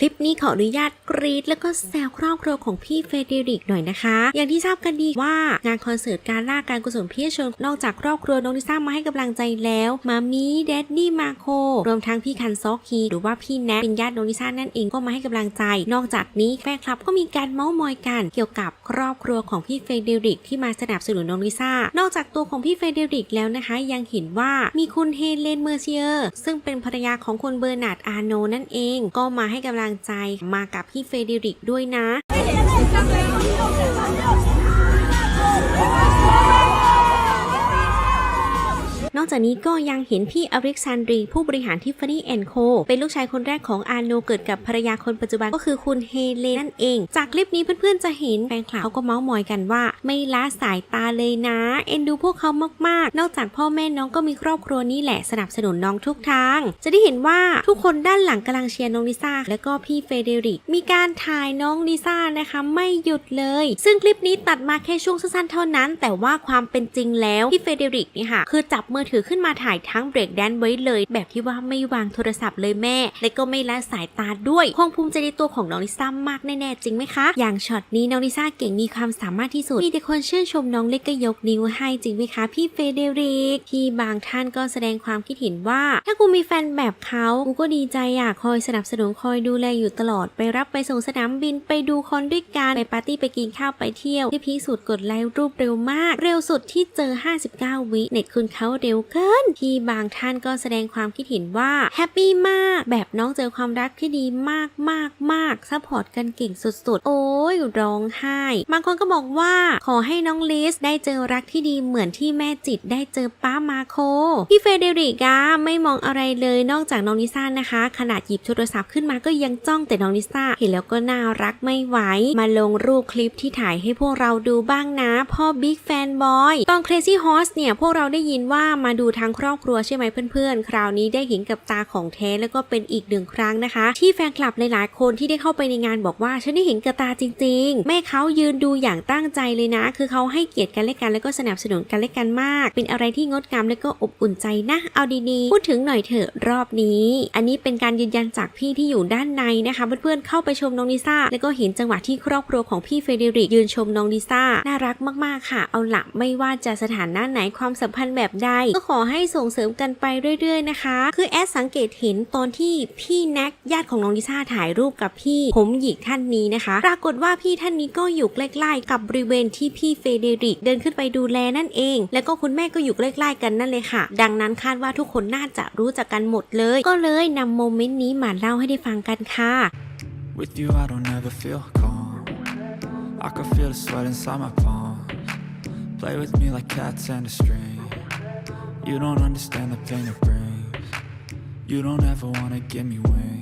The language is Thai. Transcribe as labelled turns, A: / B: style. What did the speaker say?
A: คลิปนี้ขออนุญาตกรีดแล้วก็แซวครอบครัวของพี่เฟเดริกหน่อยนะคะ อย่างที่ทราบกันดีว่างานคอนเสิร์ตการล่าการกุศลพี่ชนนอกจากครอบครัวน้องลิซ่ามาให้กำลังใจแล้วมามีแดดดี้มาโครวมทั้งพี่คันซอกฮีหรือว่าพี่แนทเป็นญาติน้องลิซ่านั่นเองก็มาให้กำลังใจ นอกจากนี้แฟนคลับก็มีการเมาส์มอยกันเกี่ยวกับครอบครัวของพี่เฟเดริกที่มาสนับสนุนน้องลิซ่านอกจากตัวของพี่เฟเดริกแล้วนะคะ ยังเห็นว่ามีคุณเฮเลนเมอร์เซียร์ซึ่งเป็นภรรยาของคุณเบอร์นาร์ดอาโนนั่นเอง ก็มาให้กำลังใจมากับพี่เฟเดริกด้วยนะ นอกจากนี้ก็ยังเห็นพี่อเล็กซานดรี ผู้บริหารทิฟฟานี่แอนโคเป็นลูกชายคนแรกของอาโนเกิดกับภรรยาคนปัจจุบันก็คือคุณเฮเลนนั่นเอง จากคลิปนี้เพื่อนๆจะเห็นแฟนคลับเขาก็เมาส์มอยกันว่า ไม่ละสายตาเลยนะ เอ็นดูพวกเขามากๆ นอกจากพ่อแม่น้องก็มีครอบครัวนี้แหละสนับสนุนน้องทุกทาง จะได้เห็นว่าทุกคนด้านหลังกำลังเชียร์น้องลิซ่าและก็พี่เฟเดริก มีการถ่ายน้องลิซ่านะคะไม่หยุดเลย ซึ่งคลิปนี้ตัดมาแค่ช่วงสั้นๆเท่านั้น แต่ว่าความเป็นจริงแล้วพี่เฟเดริกเนี่ยค่ะคือจับมือถือขึ้นมาถ่ายทั้งเบรกแดนไว้เลย แบบที่ว่าไม่วางโทรศัพท์เลยแม่ และก็ไม่ละสายตาด้วยคงภูมิใจในตัวของน้องลิซ่ามากแน่ๆจริงไหมคะ อย่างช็อตนี้น้องลิซ่าเก่งมีความสามารถที่สุดมีแต่คนชื่นชมน้องเล็กก็ยกนิ้วให้จริงไหมคะพี่เฟเดริกที่บางท่านก็แสดงความคิดเห็นว่า ถ้ากูมีแฟนแบบเขากูก็ดีใจอะคอยสนับสนุนคอยดูแลอยู่ตลอดไปรับไปส่งสนามบินไปดูคอนด้วยกันไปปาร์ตี้ไปกินข้าวไปเที่ยวที่พีสุดกดไลค์รูปเร็วมาก เร็วสุดที่เจอ 59 วิเน็ตคุณเขาเร็วเกิน ที่บางท่านก็แสดงความคิดเห็นว่าแฮปปี้มาก แบบน้องเจอความรักที่ดีมากมากมากซัพพอร์ตกันเก่งสุดๆ โอ้ยร้องไห้ บางคนก็บอกว่าขอให้น้องลิสได้เจอรักที่ดีเหมือนที่แม่จิตได้เจอป้ามาโค พี่เฟเดริกาไม่มองอะไรเลยนอกจากน้องลิซ่านะคะ ขนาดหยิบโทรศัพท์ขึ้นมาก็ยังจ้องแต่น้องลิซ่าเห็นแล้วก็น่ารักไม่ไหว มาลงรูปคลิปที่ถ่ายให้พวกเราดูบ้างนะ พ่อบิ๊กแฟนบอยตอน Crazy Horse เนี่ยพวกเราได้ยินว่ามาาดูทั้งครอบครัวใช่ไหมเพื่อนๆ คราวนี้ได้เห็นกับตาของแท้แล้วก็เป็นอีกหนึ่งครั้งนะคะ ที่แฟนคลับหลายๆคนที่ได้เข้าไปในงานบอกว่าฉันได้เห็นกับตาจริง ๆ แม่เขายืนดูอย่างตั้งใจเลยนะ คือเขาให้เกียรติกันและกันแล้วก็สนับสนุนกันและกันมาก เป็นอะไรที่งดงามและก็อบอุ่นใจนะเอาดีๆ พูดถึงหน่อยเถอะรอบนี้ อันนี้เป็นการยืนยันจากพี่ที่อยู่ด้านในนะคะเพื่อนๆเข้าไปชมน้องลิซ่าแล้วก็เห็นจังหวะที่ครอบครัวของพี่เฟเดริกยืนชมน้องลิซ่าน่ารักมากๆค่ะ เอาละไม่ว่าจะสถานะไหนความสัมพันธ์แบบใดก็ขอให้ส่งเสริมกันไปเรื่อย ๆ นะคะ คือแอดสังเกตเห็นตอนที่พี่แน็กญาติของน้องลิซ่าถ่ายรูปกับพี่ผมหยิกท่านนี้นะคะ ปรากฏว่าพี่ท่านนี้ก็อยู่ใกล้ๆกับบริเวณที่พี่เฟเดริกเดินขึ้นไปดูแลนั่นเอง แล้วก็คุณแม่ก็อยู่ใกล้ๆกันนั่นเลยค่ะ ดังนั้นคาดว่าทุกคนน่าจะรู้จักกันหมดเลย ก็เลยนำโมเมนต์นี้มาเล่าให้ได้ฟังกันค่ะ
B: With you, I don't ever feel calm. I can feel the sweat inside my palm Play with me like cats and a string. You don't understand the pain it brings. You don't ever wanna give me wings.